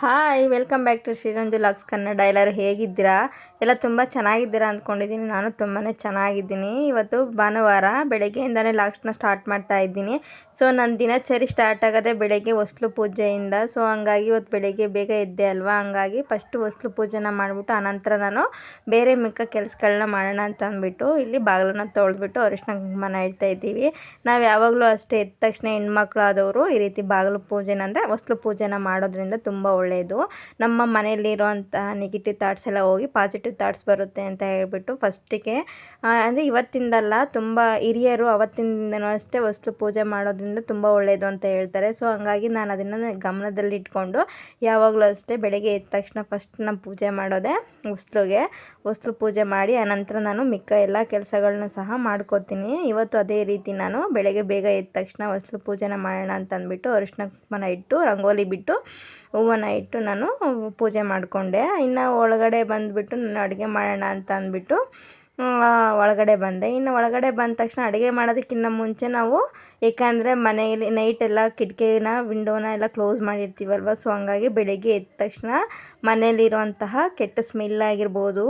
Hi welcome back to Sriranju locks Kannada ಎಲ್ಲರೂ ಹೇಗಿದ್ದೀರಾ? ಎಲ್ಲ ತುಂಬ ಚೆನ್ನಾಗಿದ್ದೀರಾ ಅಂದ್ಕೊಂಡಿದ್ದೀನಿ. ನಾನು ತುಂಬಾ ಚೆನ್ನಾಗಿದ್ದೀನಿ. ಇವತ್ತು ಭಾನುವಾರ ಬೆಳಗ್ಗೆಯಿಂದಲೇ ಲಾಕ್ಸ್ನ ಸ್ಟಾರ್ಟ್ ಮಾಡ್ತಾ ಇದ್ದೀನಿ. ಸೊ ನನ್ನ ದಿನಚರಿ ಸ್ಟಾರ್ಟ್ ಆಗೋದೇ ಬೆಳಗ್ಗೆ ಹೊಸ್ಲು ಪೂಜೆಯಿಂದ. ಸೊ ಹಂಗಾಗಿ ಇವತ್ತು ಬೆಳಗ್ಗೆ ಬೇಗ ಎದ್ದೆ ಅಲ್ವಾ? ಹಂಗಾಗಿ ಫಸ್ಟು ಹೊಸ್ಲು ಪೂಜೆನ ಮಾಡಿಬಿಟ್ಟು ಆನಂತರ ನಾನು ಬೇರೆ ಮಿಕ್ಕ ಕೆಲಸಗಳನ್ನ ಮಾಡೋಣ ಅಂತ ಅಂದ್ಬಿಟ್ಟು ಇಲ್ಲಿ ಬಾಗಿಲನ್ನ ತೊಳೆದ್ಬಿಟ್ಟು ಅರಿಶಿನ ಕುಂಕುಮನ ಇಡ್ತಾ ಇದ್ದೀವಿ. ನಾವು ಯಾವಾಗಲೂ ಅಷ್ಟೇ ಎದ್ದ ತಕ್ಷಣ ಹೆಣ್ಮಕ್ಳು ಆದವರು ಈ ರೀತಿ ಬಾಗಿಲು ಪೂಜೆನ ಅಂದರೆ ಹೊಸ್ಲು ಪೂಜೆನ ಮಾಡೋದ್ರಿಂದ ತುಂಬ ಒಳ್ಳೆಯದು ನಮ್ಮ ಮನೆಯಲ್ಲಿರುವಂಥ ನೆಗೆಟಿವ್ ಥಾಟ್ಸ್ ಎಲ್ಲ ಹೋಗಿ ಪಾಸಿಟಿವ್ ಥಾಟ್ಸ್ ಬರುತ್ತೆ ಅಂತ ಹೇಳ್ಬಿಟ್ಟು ಫಸ್ಟಿಗೆ ಅಂದರೆ ಇವತ್ತಿಂದಲ್ಲ ತುಂಬ ಹಿರಿಯರು ಅವತ್ತಿಂದನೂ ಅಷ್ಟೇ ವಸ್ತು ಪೂಜೆ ಮಾಡೋದ್ರಿಂದ ತುಂಬ ಒಳ್ಳೆಯದು ಅಂತ ಹೇಳ್ತಾರೆ. ಸೊ ಹಂಗಾಗಿ ನಾನು ಅದನ್ನು ಗಮನದಲ್ಲಿ ಇಟ್ಕೊಂಡು ಯಾವಾಗಲೂ ಅಷ್ಟೇ ಬೆಳಗ್ಗೆ ಎದ್ದ ತಕ್ಷಣ ಫಸ್ಟ್ ನಾನು ಪೂಜೆ ಮಾಡೋದೆ ವಸ್ತುಗೆ ಹೊಸ್ಲು ಪೂಜೆ ಮಾಡಿ ಆನಂತರ ನಾನು ಮಿಕ್ಕ ಎಲ್ಲ ಕೆಲಸಗಳನ್ನ ಸಹ ಮಾಡ್ಕೋತೀನಿ. ಇವತ್ತು ಅದೇ ರೀತಿ ನಾನು ಬೆಳಗ್ಗೆ ಬೇಗ ಎದ್ದ ತಕ್ಷಣ ಹೊಸ್ಲು ಪೂಜೆನ ಮಾಡೋಣ ಅಂತ ಅಂದ್ಬಿಟ್ಟು ಅರಿಶಿನ ಮನ ಇಟ್ಟು, ರಂಗೋಲಿ ಬಿಟ್ಟು ಹೂವನ್ನ ಇಟ್ಟು ನಾನು ಪೂಜೆ ಮಾಡಿಕೊಂಡೆ. ಇನ್ನು ಒಳಗಡೆ ಬಂದುಬಿಟ್ಟು ನಾನು ಅಡುಗೆ ಮಾಡೋಣ ಅಂತ ಅಂದ್ಬಿಟ್ಟು ಒಳಗಡೆ ಬಂದೆ. ಇನ್ನು ಒಳಗಡೆ ಬಂದ ತಕ್ಷಣ ಅಡುಗೆ ಮಾಡೋದಕ್ಕಿಂತ ಮುಂಚೆ ನಾವು, ಏಕೆಂದರೆ ಮನೆಯಲ್ಲಿ ನೈಟ್ ಎಲ್ಲ ಕಿಟಕಿನ ವಿಂಡೋನ ಎಲ್ಲ ಕ್ಲೋಸ್ ಮಾಡಿರ್ತೀವಲ್ವ? ಸೊ ಹಂಗಾಗಿ ಬೆಳಗ್ಗೆ ಎದ್ದ ತಕ್ಷಣ ಮನೆಯಲ್ಲಿರುವಂತಹ ಕೆಟ್ಟ ಸ್ಮೆಲ್ ಆಗಿರ್ಬೋದು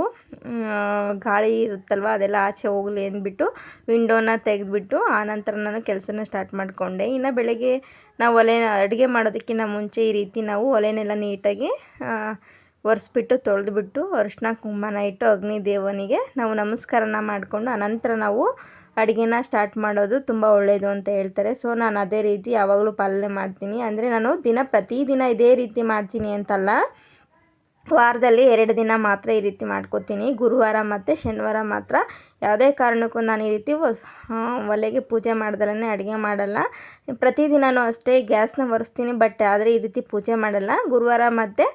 ಗಾಳಿ ಇರುತ್ತಲ್ವ? ಅದೆಲ್ಲ ಆಚೆ ಹೋಗಲಿ ಅಂದ್ಬಿಟ್ಟು ವಿಂಡೋನ ತೆಗೆದ್ಬಿಟ್ಟು ಆನಂತರ ನಾನು ಕೆಲಸನ ಸ್ಟಾರ್ಟ್ ಮಾಡಿಕೊಂಡೆ. ಇನ್ನು ಬೆಳಗ್ಗೆ ನಾವು ಒಲೆ, ಅಡುಗೆ ಮಾಡೋದಕ್ಕಿಂತ ಮುಂಚೆ ಈ ರೀತಿ ನಾವು ಒಲೆನೆಲ್ಲ ನೀಟಾಗಿ ಒರೆಸ್ಬಿಟ್ಟು ತೊಳೆದ್ಬಿಟ್ಟು ಅರಿಶಿನ ಕುಂಕುಮನ ಇಟ್ಟು ಅಗ್ನಿ ದೇವನಿಗೆ ನಾವು ನಮಸ್ಕಾರನ ಮಾಡಿಕೊಂಡು ಅನಂತರ ನಾವು ಅಡುಗೆನ ಸ್ಟಾರ್ಟ್ ಮಾಡೋದು ತುಂಬ ಒಳ್ಳೆಯದು ಅಂತ ಹೇಳ್ತಾರೆ. ಸೊ ನಾನು ಅದೇ ರೀತಿ ಯಾವಾಗಲೂ ಪಾಲನೆ ಮಾಡ್ತೀನಿ. ಅಂದರೆ ನಾನು ದಿನ ಪ್ರತಿದಿನ ಇದೇ ರೀತಿ ಮಾಡ್ತೀನಿ ಅಂತಲ್ಲ. ವಾರದಲ್ಲಿ ಎರಡು ದಿನ ಮಾತ್ರ ಈ ರೀತಿ ಮಾಡ್ಕೋತೀನಿ. ಗುರುವಾರ ಮತ್ತು ಶನಿವಾರ ಮಾತ್ರ ಯಾವುದೇ ಕಾರಣಕ್ಕೂ ನಾನು ಈ ರೀತಿ ಒಲೆಗೆ ಪೂಜೆ ಮಾಡ್ದಲೇ ಅಡುಗೆ ಮಾಡಲ್ಲ. ಪ್ರತಿದಿನವೂ ಅಷ್ಟೇ ಗ್ಯಾಸ್ನ ಒರೆಸ್ತೀನಿ, ಬಟ್ ಆದರೆ ಈ ರೀತಿ ಪೂಜೆ ಮಾಡಲ್ಲ. ಗುರುವಾರ ಮತ್ತು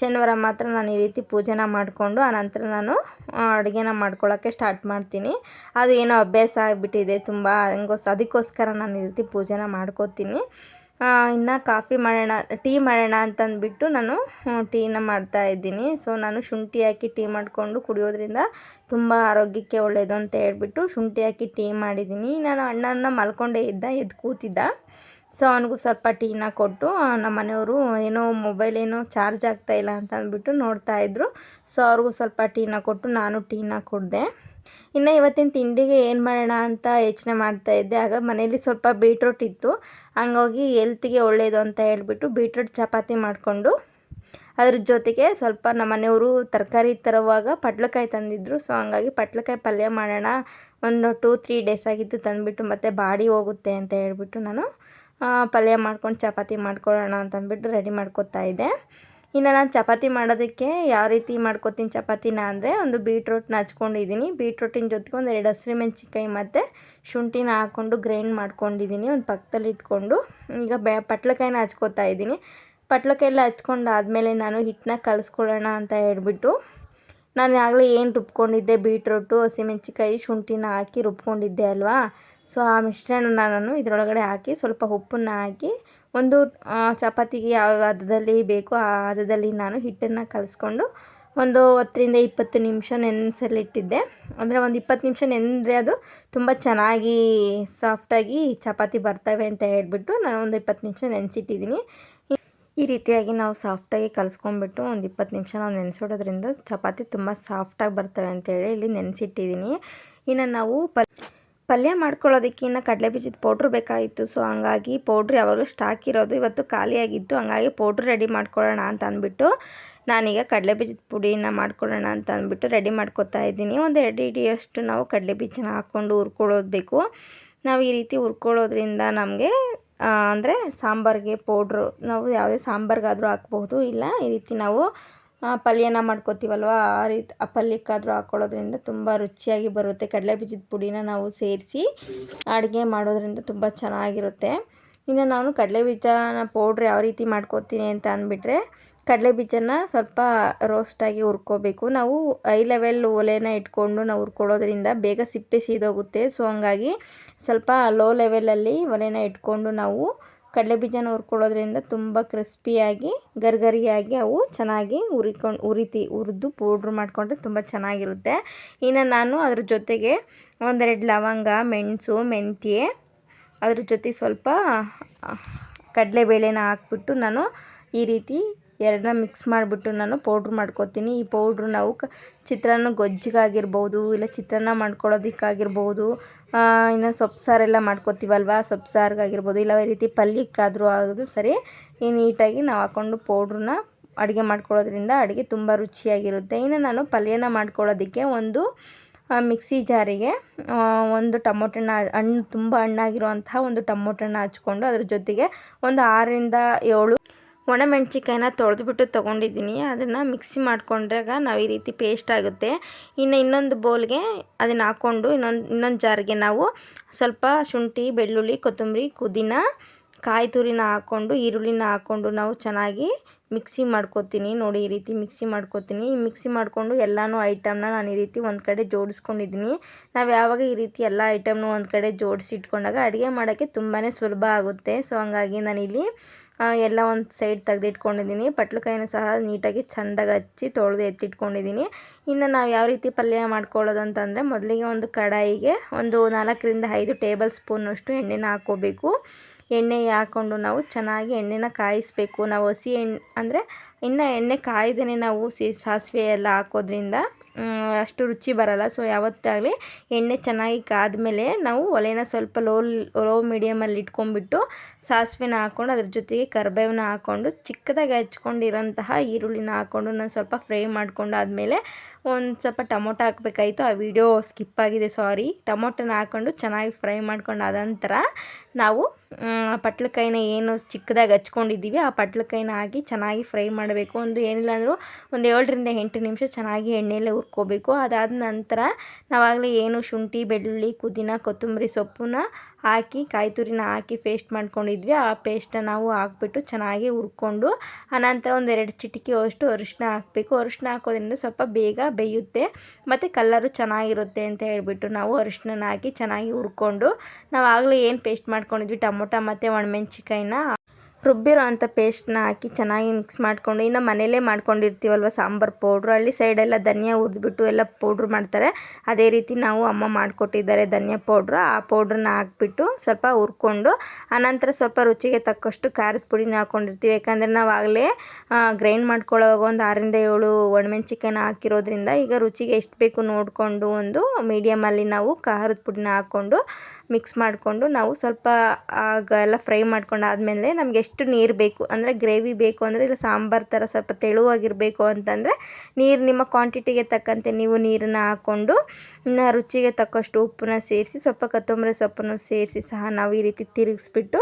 ಶನಿವಾರ ಮಾತ್ರ ನಾನು ಈ ರೀತಿ ಪೂಜೆನ ಮಾಡಿಕೊಂಡು, ಆನಂತರ ನಾನು ಅಡುಗೆನ ಮಾಡ್ಕೊಳ್ಳೋಕ್ಕೆ ಸ್ಟಾರ್ಟ್ ಮಾಡ್ತೀನಿ. ಅದು ಏನೋ ಅಭ್ಯಾಸ ಆಗಿಬಿಟ್ಟಿದೆ, ತುಂಬ. ಹಂಗೋಸ್ ಅದಕ್ಕೋಸ್ಕರ ನಾನು ಈ ರೀತಿ ಪೂಜೆನ ಮಾಡ್ಕೋತೀನಿ. ಇನ್ನು ಕಾಫಿ ಮಾಡೋಣ, ಟೀ ಮಾಡೋಣ ಅಂತಂದ್ಬಿಟ್ಟು ನಾನು ಟೀನ ಮಾಡ್ತಾ ಇದ್ದೀನಿ. ಸೊ ನಾನು ಶುಂಠಿ ಹಾಕಿ ಟೀ ಮಾಡಿಕೊಂಡು ಕುಡಿಯೋದ್ರಿಂದ ತುಂಬ ಆರೋಗ್ಯಕ್ಕೆ ಒಳ್ಳೆಯದು ಅಂತ ಹೇಳ್ಬಿಟ್ಟು ಶುಂಠಿ ಹಾಕಿ ಟೀ ಮಾಡಿದ್ದೀನಿ. ನಾನು ಅಣ್ಣನ ಮಲ್ಕೊಂಡೇ ಇದ್ದ, ಎದ್ದು ಕೂತಿದ್ದ. ಸೊ ಅವನಿಗೂ ಸ್ವಲ್ಪ ಟೀನ ಕೊಟ್ಟು ನಮ್ಮ ಮನೆಯವರು ಏನೋ ಮೊಬೈಲ್ ಏನೋ ಚಾರ್ಜ್ ಆಗ್ತಾಯಿಲ್ಲ ಅಂತ ಅಂದ್ಬಿಟ್ಟು ನೋಡ್ತಾಯಿದ್ರು ಸೊ ಅವ್ರಿಗೂ ಸ್ವಲ್ಪ ಟೀನ ಕೊಟ್ಟು ನಾನು ಟೀನ ಕುಡಿದೆ. ಇನ್ನು ಇವತ್ತಿನ ತಿಂಡಿಗೆ ಏನು ಮಾಡೋಣ ಅಂತ ಯೋಚನೆ ಮಾಡ್ತಾ ಇದ್ದೆ. ಆಗ ಮನೇಲಿ ಸ್ವಲ್ಪ ಬೀಟ್ರೋಟ್ ಇತ್ತು. ಹಂಗಾಗಿ ಹೆಲ್ತ್ಗೆ ಒಳ್ಳೆಯದು ಅಂತ ಹೇಳಿಬಿಟ್ಟು ಬೀಟ್ರೋಟ್ ಚಪಾತಿ ಮಾಡಿಕೊಂಡು ಅದ್ರ ಜೊತೆಗೆ ಸ್ವಲ್ಪ ನಮ್ಮ ಮನೆಯವರು ತರಕಾರಿ ತರುವಾಗ ಪಟ್ಲಕಾಯಿ ತಂದಿದ್ದರು ಸೊ ಹಂಗಾಗಿ ಪಟ್ಲಕಾಯಿ ಪಲ್ಯ ಮಾಡೋಣ ಒಂದು ಟೂ ತ್ರೀ ಡೇಸ್ ಆಗಿತ್ತು ತಂದುಬಿಟ್ಟು ಮತ್ತು ಬಾಡಿ ಹೋಗುತ್ತೆ ಅಂತ ಹೇಳ್ಬಿಟ್ಟು ನಾನು ಪಲ್ಯ ಮಾಡ್ಕೊಂಡು ಚಪಾತಿ ಮಾಡ್ಕೊಳ್ಳೋಣ ಅಂತಂದ್ಬಿಟ್ಟು ರೆಡಿ ಮಾಡ್ಕೊತಾ ಇದ್ದೆ. ಇನ್ನು ನಾನು ಚಪಾತಿ ಮಾಡೋದಕ್ಕೆ ಯಾವ ರೀತಿ ಮಾಡ್ಕೊತೀನಿ ಚಪಾತಿನ ಅಂದರೆ ಒಂದು ಬೀಟ್ರೋಟ್ನ ಹಚ್ಕೊಂಡಿದ್ದೀನಿ ಬೀಟ್ರೋಟಿನ ಜೊತೆಗೆ ಒಂದು ಎರಡು ಹಸಿರು ಮೆಣಸಿನ್ಕಾಯಿ ಮತ್ತು ಶುಂಠಿನ ಹಾಕ್ಕೊಂಡು ಗ್ರೈಂಡ್ ಮಾಡ್ಕೊಂಡಿದ್ದೀನಿ. ಒಂದು ಪಕ್ಕದಲ್ಲಿ ಇಟ್ಕೊಂಡು ಈಗ ಬೆ ಪಟ್ಲಕಾಯಿನ ಹಚ್ಕೋತಾ ಇದ್ದೀನಿ. ಪಟ್ಲಕಾಯೆಲ್ಲ ಹಚ್ಕೊಂಡು ಆದಮೇಲೆ ನಾನು ಹಿಟ್ಟನ್ನ ಕಲಿಸ್ಕೊಳ್ಳೋಣ ಅಂತ ಹೇಳ್ಬಿಟ್ಟು ನಾನು ಆಗಲೇ ಏನು ರುಬ್ಕೊಂಡಿದ್ದೆ? ಬೀಟ್ರೋಟು ಹಸಿಮೆಣ್ಸಿಕಾಯಿ ಶುಂಠಿನ ಹಾಕಿ ರುಬ್ಕೊಂಡಿದ್ದೆ ಅಲ್ವಾ? ಸೊ ಆ ಮಿಶ್ರಣನ ನಾನು ಇದರೊಳಗಡೆ ಹಾಕಿ ಸ್ವಲ್ಪ ಉಪ್ಪನ್ನ ಹಾಕಿ ಒಂದು ಚಪಾತಿಗೆ ಯಾವ ಹದದಲ್ಲಿ ಬೇಕೋ ಆ ಹದದಲ್ಲಿ ನಾನು ಹಿಟ್ಟನ್ನು ಕಲಸ್ಕೊಂಡು ಒಂದು ಹತ್ತರಿಂದ ಇಪ್ಪತ್ತು ನಿಮಿಷ ನೆನೆಸಲಿಟ್ಟಿದ್ದೆ. ಅಂದರೆ ಒಂದು ಇಪ್ಪತ್ತು ನಿಮಿಷ ನೆನೆದ್ರೆ ಅದು ತುಂಬ ಚೆನ್ನಾಗಿ ಸಾಫ್ಟಾಗಿ ಚಪಾತಿ ಬರ್ತವೆ ಅಂತ ಹೇಳಿಬಿಟ್ಟು ನಾನು ಒಂದು ಇಪ್ಪತ್ತು ನಿಮಿಷ ನೆನೆಸಿಟ್ಟಿದ್ದೀನಿ. ಈ ರೀತಿಯಾಗಿ ನಾವು ಸಾಫ್ಟಾಗಿ ಕಲಿಸ್ಕೊಂಡ್ಬಿಟ್ಟು ಒಂದು ಇಪ್ಪತ್ತು ನಿಮಿಷ ನಾವು ನೆನೆಸಿಡೋದ್ರಿಂದ ಚಪಾತಿ ತುಂಬ ಸಾಫ್ಟಾಗಿ ಬರ್ತವೆ ಅಂತೇಳಿ ಇಲ್ಲಿ ನೆನೆಸಿಟ್ಟಿದ್ದೀನಿ. ಇನ್ನು ನಾವು ಪಲ್ ಪಲ್ಯ ಮಾಡ್ಕೊಳ್ಳೋದಿಕ್ಕೆ ಇನ್ನು ಕಡಲೆ ಬೀಜದ ಪೌಡ್ರ್ ಬೇಕಾಗಿತ್ತು. ಸೊ, ಹಂಗಾಗಿ ಪೌಡ್ರ್ ಯಾವಾಗಲೂ ಸ್ಟಾಕ್ ಇರೋದು ಇವತ್ತು ಖಾಲಿಯಾಗಿತ್ತು. ಹಂಗಾಗಿ ಪೌಡ್ರ್ ರೆಡಿ ಮಾಡ್ಕೊಳ್ಳೋಣ ಅಂತ ಅಂದ್ಬಿಟ್ಟು ನಾನೀಗ ಕಡಲೆ ಬೀಜದ ಪುಡಿನ ಮಾಡ್ಕೊಳ್ಳೋಣ ಅಂತ ಅಂದ್ಬಿಟ್ಟು ರೆಡಿ ಮಾಡ್ಕೊತಾ ಇದ್ದೀನಿ. ಒಂದು ಎರಡು ಇಡಿಯಷ್ಟು ನಾವು ಕಡಲೆ ಬೀಜನ ಹಾಕ್ಕೊಂಡು ಹುರ್ಕೊಳ್ಳೋದು ಬೇಕು. ನಾವು ಈ ರೀತಿ ಹುರ್ಕೊಳ್ಳೋದ್ರಿಂದ ನಮಗೆ ಅಂದರೆ ಸಾಂಬಾರಿಗೆ ಪೌಡ್ರು, ನಾವು ಯಾವುದೇ ಸಾಂಬಾರಿಗಾದರೂ ಹಾಕ್ಬೋದು. ಇಲ್ಲ, ಈ ರೀತಿ ನಾವು ಪಲ್ಯನ ಮಾಡ್ಕೋತೀವಲ್ವ? ಆ ರೀತಿ, ಆ ಪಲ್ಯಕ್ಕಾದರೂ ಹಾಕ್ಕೊಳ್ಳೋದ್ರಿಂದ ತುಂಬ ರುಚಿಯಾಗಿ ಬರುತ್ತೆ. ಕಡಲೆ ಬೀಜದ ಪುಡಿನ ನಾವು ಸೇರಿಸಿ ಅಡುಗೆ ಮಾಡೋದ್ರಿಂದ ತುಂಬ ಚೆನ್ನಾಗಿರುತ್ತೆ. ಇನ್ನು ನಾನು ಕಡಲೆ ಬೀಜನ ಪೌಡ್ರ್ ಯಾವ ರೀತಿ ಮಾಡ್ಕೋತೀನಿ ಅಂತ ಅಂದ್ಬಿಟ್ರೆ ಕಡಲೆ ಬೀಜನ ಸ್ವಲ್ಪ ರೋಸ್ಟಾಗಿ ಹುರ್ಕೋಬೇಕು. ನಾವು ಐ ಲೆವೆಲ್ ಒಲೆನ ಇಟ್ಕೊಂಡು ನಾವು ಹುರ್ಕೊಳ್ಳೋದ್ರಿಂದ ಬೇಗ ಸಿಪ್ಪೆ ಸೀದೋಗುತ್ತೆ. ಸೊ ಹಂಗಾಗಿ ಸ್ವಲ್ಪ ಲೋ ಲೆವೆಲಲ್ಲಿ ಒಲೆನ ಇಟ್ಕೊಂಡು ನಾವು ಕಡಲೆ ಬೀಜನ ಹುರ್ಕೊಳ್ಳೋದ್ರಿಂದ ತುಂಬ ಕ್ರಿಸ್ಪಿಯಾಗಿ, ಗರ್ಗರಿಯಾಗಿ ಅವು ಚೆನ್ನಾಗಿ ಉರಿಕೊಂಡು ಉರಿತಿ ಹುರಿದು ಪೌಡ್ರ್ ಮಾಡಿಕೊಂಡ್ರೆ ತುಂಬ ಚೆನ್ನಾಗಿರುತ್ತೆ. ಇನ್ನು ನಾನು ಅದ್ರ ಜೊತೆಗೆ ಒಂದೆರಡು ಲವಂಗ, ಮೆಣಸು, ಮೆಂತ್ಯೆ, ಅದ್ರ ಜೊತೆ ಸ್ವಲ್ಪ ಕಡಲೆಬೇಳೆನ ಹಾಕ್ಬಿಟ್ಟು ನಾನು ಈ ರೀತಿ ಎರಡನ್ನ ಮಿಕ್ಸ್ ಮಾಡಿಬಿಟ್ಟು ನಾನು ಪೌಡ್ರ್ ಮಾಡ್ಕೊತೀನಿ. ಈ ಪೌಡ್ರ್ ನಾವು ಕ, ಚಿತ್ರಾನ್ನ ಗೊಜ್ಜಿಗಾಗಿರ್ಬೋದು, ಇಲ್ಲ ಚಿತ್ರಾನ್ನ ಮಾಡ್ಕೊಳ್ಳೋದಕ್ಕಾಗಿರ್ಬೋದು ಇನ್ನು ಸೊಪ್ಪು ಸಾರೆಲ್ಲ ಮಾಡ್ಕೊತೀವಲ್ವ? ಸೊಪ್ಪು ಸಾರಿಗಾಗಿರ್ಬೋದು, ಇಲ್ಲ ಈ ರೀತಿ ಪಲ್ಯಕ್ಕಾದರೂ ಆಗೋದು ಸರಿ, ಈ ನೀಟಾಗಿ ನಾವು ಹಾಕ್ಕೊಂಡು ಪೌಡ್ರನ್ನ ಅಡುಗೆ ಮಾಡ್ಕೊಳ್ಳೋದ್ರಿಂದ ಅಡುಗೆ ತುಂಬ ರುಚಿಯಾಗಿರುತ್ತೆ. ಇನ್ನು ನಾನು ಪಲ್ಯನ ಮಾಡ್ಕೊಳ್ಳೋದಕ್ಕೆ ಒಂದು ಮಿಕ್ಸಿ ಜಾರಿಗೆ ಒಂದು ಟೊಮೊಟೊನ, ಹಣ್ಣು, ತುಂಬ ಹಣ್ಣಾಗಿರುವಂತಹ ಒಂದು ಟೊಮೊಟೊನ ಹಚ್ಕೊಂಡು ಅದ್ರ ಜೊತೆಗೆ ಒಂದು ಆರರಿಂದ ಏಳು ಒಣಮೆಣ್ಸಿಕಾಯಿನ ತೊಳೆದ್ಬಿಟ್ಟು ತೊಗೊಂಡಿದ್ದೀನಿ. ಅದನ್ನು ಮಿಕ್ಸಿ ಮಾಡಿಕೊಂಡಾಗ ನಾವು ಈ ರೀತಿ ಪೇಸ್ಟ್ ಆಗುತ್ತೆ. ಇನ್ನು ಇನ್ನೊಂದು ಬೌಲ್ಗೆ ಅದನ್ನು ಹಾಕ್ಕೊಂಡು ಇನ್ನೊಂದು ಇನ್ನೊಂದು ಜಾರಿಗೆ ನಾವು ಸ್ವಲ್ಪ ಶುಂಠಿ, ಬೆಳ್ಳುಳ್ಳಿ, ಕೊತ್ತಂಬರಿ, ಪುದೀನ, ಕಾಯಿ ತುರಿನ ಹಾಕ್ಕೊಂಡು ಈರುಳ್ಳಿನ ಹಾಕ್ಕೊಂಡು ನಾವು ಚೆನ್ನಾಗಿ ಮಿಕ್ಸಿ ಮಾಡ್ಕೊತೀನಿ. ನೋಡಿ ಈ ರೀತಿ ಮಿಕ್ಸಿ ಮಾಡ್ಕೊತೀನಿ. ಮಿಕ್ಸಿ ಮಾಡಿಕೊಂಡು ಎಲ್ಲನೂ ಐಟಮ್ನ ನಾನು ಈ ರೀತಿ ಒಂದು ಕಡೆ ಜೋಡಿಸ್ಕೊಂಡಿದ್ದೀನಿ. ನಾವು ಯಾವಾಗ ಈ ರೀತಿ ಎಲ್ಲ ಐಟಮ್ನೂ ಒಂದು ಕಡೆ ಜೋಡಿಸಿ ಇಟ್ಕೊಂಡಾಗ ಅಡುಗೆ ಮಾಡೋಕ್ಕೆ ತುಂಬಾ ಸುಲಭ ಆಗುತ್ತೆ. ಸೊ ಹಂಗಾಗಿ ನಾನಿಲ್ಲಿ ಎಲ್ಲ ಒಂದು ಸೈಡ್ ತೆಗೆದಿಟ್ಕೊಂಡಿದ್ದೀನಿ. ಪಟ್ಲಕಾಯಿನೂ ಸಹ ನೀಟಾಗಿ ಚೆಂದಾಗಿ ಹಚ್ಚಿ ತೊಳೆದು ಎತ್ತಿಟ್ಕೊಂಡಿದ್ದೀನಿ. ಇನ್ನು ನಾವು ಯಾವ ರೀತಿ ಪಲ್ಯ ಮಾಡ್ಕೊಳ್ಳೋದು ಅಂತಂದರೆ ಮೊದಲಿಗೆ ಒಂದು ಕಡಾಯಿಗೆ ಒಂದು ನಾಲ್ಕರಿಂದ ಐದು ಟೇಬಲ್ ಸ್ಪೂನಷ್ಟು ಎಣ್ಣೆನ ಹಾಕ್ಕೋಬೇಕು. ಎಣ್ಣೆ ಹಾಕ್ಕೊಂಡು ನಾವು ಚೆನ್ನಾಗಿ ಎಣ್ಣೆನ ಕಾಯಿಸಬೇಕು. ನಾವು ಹಸಿ ಎಣ್ಣೆ ಅಂದರೆ ಇನ್ನು ಎಣ್ಣೆ ಕಾಯ್ದೇ ನಾವು ಸಿ ಸಾಸಿವೆ ಎಲ್ಲ ಹಾಕೋದ್ರಿಂದ ಅಷ್ಟು ರುಚಿ ಬರಲ್ಲ. ಸೊ ಯಾವತ್ತಾಗಲಿ ಎಣ್ಣೆ ಚೆನ್ನಾಗಿ ಕಾದಮೇಲೆ ನಾವು ಒಲೆನ ಸ್ವಲ್ಪ ಲೋ ಲೋ ಮೀಡಿಯಮಲ್ಲಿ ಇಟ್ಕೊಂಡ್ಬಿಟ್ಟು ಸಾಸಿವೆನ ಹಾಕ್ಕೊಂಡು ಅದ್ರ ಜೊತೆಗೆ ಕರ್ಬೇವನ್ನ ಹಾಕ್ಕೊಂಡು ಚಿಕ್ಕದಾಗಿ ಹಚ್ಕೊಂಡಿರೋಂತಹ ಈರುಳ್ಳಿನ ಹಾಕ್ಕೊಂಡು ನಾನು ಸ್ವಲ್ಪ ಫ್ರೈ ಮಾಡ್ಕೊಂಡು ಆದಮೇಲೆ ಒಂದು ಸ್ವಲ್ಪ ಟೊಮೊಟೊ ಹಾಕಬೇಕಾಯಿತು. ಆ ವಿಡಿಯೋ ಸ್ಕಿಪ್ ಆಗಿದೆ ಸಾರಿ ಟೊಮೊಟೊನ ಹಾಕ್ಕೊಂಡು ಚೆನ್ನಾಗಿ ಫ್ರೈ ಮಾಡ್ಕೊಂಡು ಆದ ನಂತರ ನಾವು ಪಟ್ಲಕಾಯಿನ ಏನು ಚಿಕ್ಕದಾಗಿ ಹಚ್ಕೊಂಡಿದ್ದೀವಿ, ಆ ಪಟ್ಲಕಾಯಿನ ಹಾಕಿ ಚೆನ್ನಾಗಿ ಫ್ರೈ ಮಾಡಬೇಕು. ಒಂದು ಏನಿಲ್ಲ ಅಂದರೂ ಒಂದು ಏಳರಿಂದ ಎಂಟು ನಿಮಿಷ ಚೆನ್ನಾಗಿ ಎಣ್ಣೆಯಲ್ಲೇ ಹುರ್ಕೋಬೇಕು. ಅದಾದ ನಂತರ ನಾವಾಗಲೇ ಏನು ಶುಂಠಿ, ಬೆಳ್ಳುಳ್ಳಿ, ಪುದೀನ, ಕೊತ್ತಂಬರಿ ಸೊಪ್ಪನ್ನ ಹಾಕಿ ಕಾಯಿ ತುರಿನ ಹಾಕಿ ಪೇಸ್ಟ್ ಮಾಡ್ಕೊಂಡಿದ್ವಿ. ಆ ಪೇಸ್ಟನ್ನ ನಾವು ಹಾಕ್ಬಿಟ್ಟು ಚೆನ್ನಾಗಿ ಹುರ್ಕೊಂಡು ಆನಂತರ ಒಂದೆರಡು ಚಿಟಿಕೆ ಅಷ್ಟು ಅರಿಶಿನ ಹಾಕಬೇಕು. ಅರಿಶಿನ ಹಾಕೋದ್ರಿಂದ ಸ್ವಲ್ಪ ಬೇಗ ಬೇಯುತ್ತೆ ಮತ್ತು ಕಲ್ಲರು ಚೆನ್ನಾಗಿರುತ್ತೆ ಅಂತ ಹೇಳಿಬಿಟ್ಟು ನಾವು ಅರಿಶಿನ ಹಾಕಿ ಚೆನ್ನಾಗಿ ಹುರ್ಕೊಂಡು ನಾವು ಆಗಲೇ ಏನು ಪೇಸ್ಟ್ ಮಾಡ್ಕೊಂಡಿದ್ವಿ? ಟೊಮೊಟೊ ಮತ್ತು ಒಣಮೆಣ್ಸಿಕಾಯಿನ ರುಬ್ಬಿರೋ ಅಂಥ ಪೇಸ್ಟ್ನ ಹಾಕಿ ಚೆನ್ನಾಗಿ ಮಿಕ್ಸ್ ಮಾಡಿಕೊಂಡು, ಇನ್ನು ಮನೆಯಲ್ಲೇ ಮಾಡ್ಕೊಂಡಿರ್ತೀವಲ್ವ ಸಾಂಬಾರು ಪೌಡ್ರು, ಹಳ್ಳಿ ಸೈಡೆಲ್ಲ ಧನಿಯಾ ಹುರಿದ್ಬಿಟ್ಟು ಎಲ್ಲ ಪೌಡ್ರ್ ಮಾಡ್ತಾರೆ. ಅದೇ ರೀತಿ ನಾವು ಅಮ್ಮ ಮಾಡಿಕೊಟ್ಟಿದ್ದಾರೆ ಧನಿಯಾ ಪೌಡ್ರು. ಆ ಪೌಡ್ರನ್ನ ಹಾಕ್ಬಿಟ್ಟು ಸ್ವಲ್ಪ ಹುರ್ಕೊಂಡು, ಆನಂತರ ಸ್ವಲ್ಪ ರುಚಿಗೆ ತಕ್ಕಷ್ಟು ಖಾರದ ಪುಡಿನ ಹಾಕ್ಕೊಂಡಿರ್ತೀವಿ ಯಾಕಂದರೆ ನಾವು ಆಗಲೇ ಗ್ರೈಂಡ್ ಮಾಡ್ಕೊಳ್ಳೋವಾಗ ಒಂದು ಆರರಿಂದ ಏಳು ಒಣಮೆಣಸಿಕಾಯಿನ ಹಾಕಿರೋದ್ರಿಂದ ಈಗ ರುಚಿಗೆ ಎಷ್ಟು ಬೇಕು ನೋಡಿಕೊಂಡು ಒಂದು ಮೀಡಿಯಮಲ್ಲಿ ನಾವು ಖಾರದ ಪುಡಿನ ಹಾಕ್ಕೊಂಡು, ಮಿಕ್ಸ್ ಮಾಡಿಕೊಂಡು ನಾವು ಸ್ವಲ್ಪ ಆಗ ಎಲ್ಲ ಫ್ರೈ ಮಾಡ್ಕೊಂಡು ಆದಮೇಲೆ ನಮಗೆ ಎಷ್ಟು ಎಷ್ಟು ನೀರು ಬೇಕು? ಅಂದರೆ ಗ್ರೇವಿ ಬೇಕು ಅಂದರೆ ಇಲ್ಲ ಸಾಂಬಾರು ಥರ ಸ್ವಲ್ಪ ತೆಳುವಾಗಿರಬೇಕು ಅಂತಂದರೆ ನೀರು ನಿಮ್ಮ ಕ್ವಾಂಟಿಟಿಗೆ ತಕ್ಕಂತೆ ನೀವು ನೀರನ್ನು ಹಾಕ್ಕೊಂಡು ಇನ್ನು ರುಚಿಗೆ ತಕ್ಕಷ್ಟು ಉಪ್ಪನ್ನ ಸೇರಿಸಿ, ಸ್ವಲ್ಪ ಕೊತ್ತಂಬರಿ ಸೊಪ್ಪನ್ನು ಸೇರಿಸಿ ಸಹ ನಾವು ಈ ರೀತಿ ತಿರುಗಿಸ್ಬಿಟ್ಟು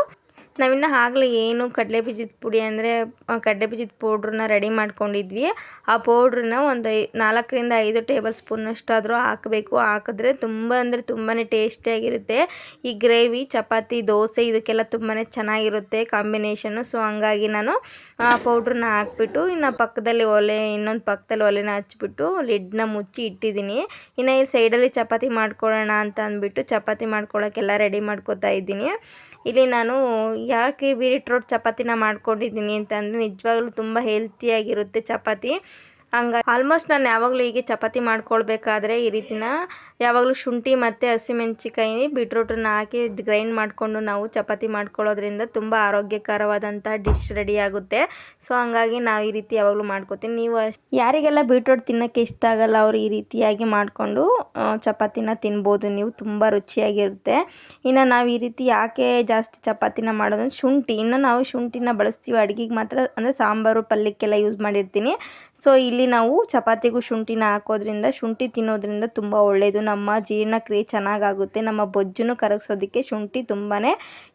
ನಾವಿನ್ನು ಆಗಲೇ ಏನು ಕಡಲೆ ಬೀಜದ ಪುಡಿ ಅಂದರೆ ಕಡಲೆ ಬೀಜದ ಪೌಡ್ರನ್ನ ರೆಡಿ ಮಾಡ್ಕೊಂಡಿದ್ವಿ. ಆ ಪೌಡ್ರನ್ನ ಒಂದು ನಾಲ್ಕರಿಂದ ಐದು ಟೇಬಲ್ ಸ್ಪೂನಷ್ಟಾದರೂ ಹಾಕಬೇಕು. ಹಾಕಿದ್ರೆ ತುಂಬ ಅಂದರೆ ತುಂಬಾ ಟೇಸ್ಟಿಯಾಗಿರುತ್ತೆ ಈ ಗ್ರೇವಿ ಚಪಾತಿ, ದೋಸೆ ಇದಕ್ಕೆಲ್ಲ ತುಂಬಾ ಚೆನ್ನಾಗಿರುತ್ತೆ ಕಾಂಬಿನೇಷನ್ನು ಸೊ ಹಂಗಾಗಿ ನಾನು ಆ ಪೌಡ್ರನ್ನ ಹಾಕ್ಬಿಟ್ಟು ಇನ್ನು ಪಕ್ಕದಲ್ಲಿ ಒಲೆ, ಇನ್ನೊಂದು ಪಕ್ಕದಲ್ಲಿ ಒಲೆನ ಹಚ್ಬಿಟ್ಟು ಲಿಡ್ನ ಮುಚ್ಚಿ ಇಟ್ಟಿದ್ದೀನಿ. ಇನ್ನು ಈ ಸೈಡಲ್ಲಿ ಚಪಾತಿ ಮಾಡ್ಕೊಳ್ಳೋಣ ಅಂತ ಅಂದ್ಬಿಟ್ಟು ಚಪಾತಿ ಮಾಡ್ಕೊಳ್ಳೋಕ್ಕೆಲ್ಲ ರೆಡಿ ಮಾಡ್ಕೋತಾ ಇದ್ದೀನಿ. ಇಲ್ಲಿ ನಾನು ಯಾಕೆ ಬೀಟ್ರೋಟ್ ಚಪಾತಿನ ಮಾಡ್ಕೊಂಡಿದ್ದೀನಿ ಅಂತಂದರೆ ನಿಜವಾಗ್ಲೂ ತುಂಬ ಹೆಲ್ತಿಯಾಗಿರುತ್ತೆ ಚಪಾತಿ. ಹಂಗಾಗಿ ಆಲ್ಮೋಸ್ಟ್ ನಾನು ಯಾವಾಗಲೂ ಹೀಗೆ ಚಪಾತಿ ಮಾಡ್ಕೊಳ್ಬೇಕಾದ್ರೆ ಈ ರೀತಿನ ಯಾವಾಗಲೂ ಶುಂಠಿ ಮತ್ತು ಹಸಿಮೆಣ್ಸಿಕಾಯಿ ಬೀಟ್ರೂಟನ್ನು ಹಾಕಿ ಗ್ರೈಂಡ್ ಮಾಡಿಕೊಂಡು ನಾವು ಚಪಾತಿ ಮಾಡ್ಕೊಳ್ಳೋದ್ರಿಂದ ತುಂಬ ಆರೋಗ್ಯಕರವಾದಂತಹ ಡಿಶ್ ರೆಡಿ ಆಗುತ್ತೆ. ಸೊ ಹಂಗಾಗಿ ನಾವು ಈ ರೀತಿ ಯಾವಾಗಲೂ ಮಾಡ್ಕೋತೀನಿ ನೀವು ಯಾರಿಗೆಲ್ಲ ಬೀಟ್ರೂಟ್ ತಿನ್ನೋಕ್ಕೆ ಇಷ್ಟ ಆಗಲ್ಲ ಅವರು ಈ ರೀತಿಯಾಗಿ ಮಾಡಿಕೊಂಡು ಚಪಾತಿನ ತಿನ್ಬೋದು. ನೀವು ತುಂಬ ರುಚಿಯಾಗಿರುತ್ತೆ. ಇನ್ನು ನಾವು ಈ ರೀತಿ ಯಾಕೆ ಜಾಸ್ತಿ ಚಪಾತಿನ ಮಾಡೋದಂದ್ರೆ ಶುಂಠಿ, ಇನ್ನು ನಾವು ಶುಂಠಿನ ಬಳಸ್ತೀವಿ. ಅಡುಗೆಗೆ ಮಾತ್ರ ಅಂದರೆ ಸಾಂಬಾರು, ಪಲ್ಯಕ್ಕೆಲ್ಲ ಯೂಸ್ ಮಾಡಿರ್ತೀನಿ. ಸೊ ಇಲ್ಲಿ ಇಲ್ಲಿ ನಾವು ಚಪಾತಿಗೂ ಶುಂಠಿನ ಹಾಕೋದ್ರಿಂದ ಶುಂಠಿ ತಿನ್ನೋದ್ರಿಂದ ತುಂಬ ಒಳ್ಳೆಯದು ನಮ್ಮ ಜೀರ್ಣಕ್ರಿಯೆ ಚೆನ್ನಾಗಾಗುತ್ತೆ. ನಮ್ಮ ಬೊಜ್ಜನ್ನು ಕರಗಿಸೋದಕ್ಕೆ ಶುಂಠಿ ತುಂಬಾ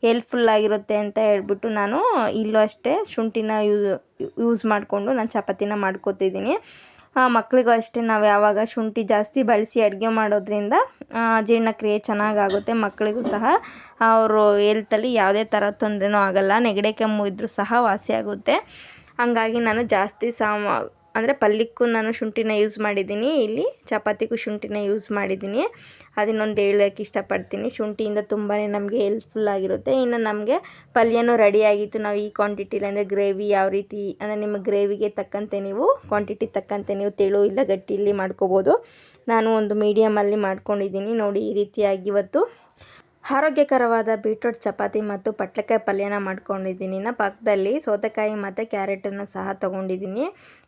ಹೆಲ್ಪ್ಫುಲ್ ಆಗಿರುತ್ತೆ ಅಂತ ಹೇಳ್ಬಿಟ್ಟು ನಾನು ಇಲ್ಲೂ ಅಷ್ಟೇ ಶುಂಠಿನ ಯೂಸ್ ಮಾಡಿಕೊಂಡು ನಾನು ಚಪಾತಿನ ಮಾಡ್ಕೋತಿದ್ದೀನಿ. ಮಕ್ಕಳಿಗೂ ಅಷ್ಟೇ ನಾವು ಯಾವಾಗ ಶುಂಠಿ ಜಾಸ್ತಿ ಬಳಸಿ ಅಡುಗೆ ಮಾಡೋದ್ರಿಂದ ಜೀರ್ಣಕ್ರಿಯೆ ಚೆನ್ನಾಗಾಗುತ್ತೆ. ಮಕ್ಕಳಿಗೂ ಸಹ ಅವರು ಹೆಲ್ತಲ್ಲಿ ಯಾವುದೇ ಥರ ತೊಂದರೆನೂ ಆಗೋಲ್ಲ. ನೆಗಡಿ ಕೆಮ್ಮು ಇದ್ದರೂ ಸಹ ವಾಸಿಯಾಗುತ್ತೆ. ಹಂಗಾಗಿ ನಾನು ಜಾಸ್ತಿ ಸಾಮ ಅಂದರೆ ಪಲ್ಯಕ್ಕೂ ನಾನು ಶುಂಠಿನ ಯೂಸ್ ಮಾಡಿದ್ದೀನಿ, ಇಲ್ಲಿ ಚಪಾತಿಗೂ ಶುಂಠಿನ ಯೂಸ್ ಮಾಡಿದ್ದೀನಿ. ಅದನ್ನೊಂದು ಹೇಳೋಕ್ಕೆ ಇಷ್ಟಪಡ್ತೀನಿ. ಶುಂಠಿಯಿಂದ ತುಂಬಾ ನಮಗೆ ಹೆಲ್ಪ್ಫುಲ್ ಆಗಿರುತ್ತೆ. ಇನ್ನು ನಮಗೆ ಪಲ್ಯನೂ ರೆಡಿ ಆಗಿತ್ತು. ನಾವು ಈ ಕ್ವಾಂಟಿಟಿಲಿ ಅಂದರೆ ಗ್ರೇವಿ ಯಾವ ರೀತಿ, ಅಂದರೆ ನಿಮ್ಮ ಗ್ರೇವಿಗೆ ತಕ್ಕಂತೆ ನೀವು ಕ್ವಾಂಟಿಟಿ ತಕ್ಕಂತೆ ನೀವು ತೆಳು ಇಲ್ಲ ಗಟ್ಟಿಯಲ್ಲಿ ಮಾಡ್ಕೋಬೋದು. ನಾನು ಒಂದು ಮೀಡಿಯಮಲ್ಲಿ ಮಾಡ್ಕೊಂಡಿದ್ದೀನಿ. ನೋಡಿ ಈ ರೀತಿಯಾಗಿ ಇವತ್ತು ಆರೋಗ್ಯಕರವಾದ ಬೀಟ್ರೂಟ್ ಚಪಾತಿ ಮತ್ತು ಪಟ್ಲಕಾಯಿ ಪಲ್ಯನ ಮಾಡ್ಕೊಂಡಿದ್ದೀನಿ. ನಾ ಪಕ್ಕದಲ್ಲಿ ಸೌತೆಕಾಯಿ ಮತ್ತು ಕ್ಯಾರೆಟನ್ನು ಸಹ ತೊಗೊಂಡಿದ್ದೀನಿ.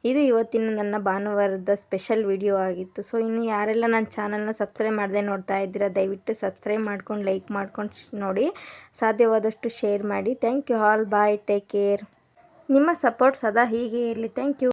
ಇದು ಇವತ್ತಿನ ನನ್ನ ಭಾನುವಾರದ ಸ್ಪೆಷಲ್ ವಿಡಿಯೋ ಆಗಿತ್ತು. ಸೊ, ಇನ್ನು ಯಾರೆಲ್ಲ ನನ್ನ ಚಾನಲ್ನ ಸಬ್ಸ್ಕ್ರೈಬ್ ಮಾಡದೆ ನೋಡ್ತಾ ಇದ್ದೀರಾ, ದಯವಿಟ್ಟು ಸಬ್ಸ್ಕ್ರೈಬ್ ಮಾಡ್ಕೊಂಡು, ಲೈಕ್ ಮಾಡ್ಕೊಂಡು ನೋಡಿ. ಸಾಧ್ಯವಾದಷ್ಟು ಶೇರ್ ಮಾಡಿ. Thank you all. Bye. Take care. ನಿಮ್ಮ ಸಪೋರ್ಟ್ ಸದಾ ಹೀಗೆ ಇರಲಿ. Thank you.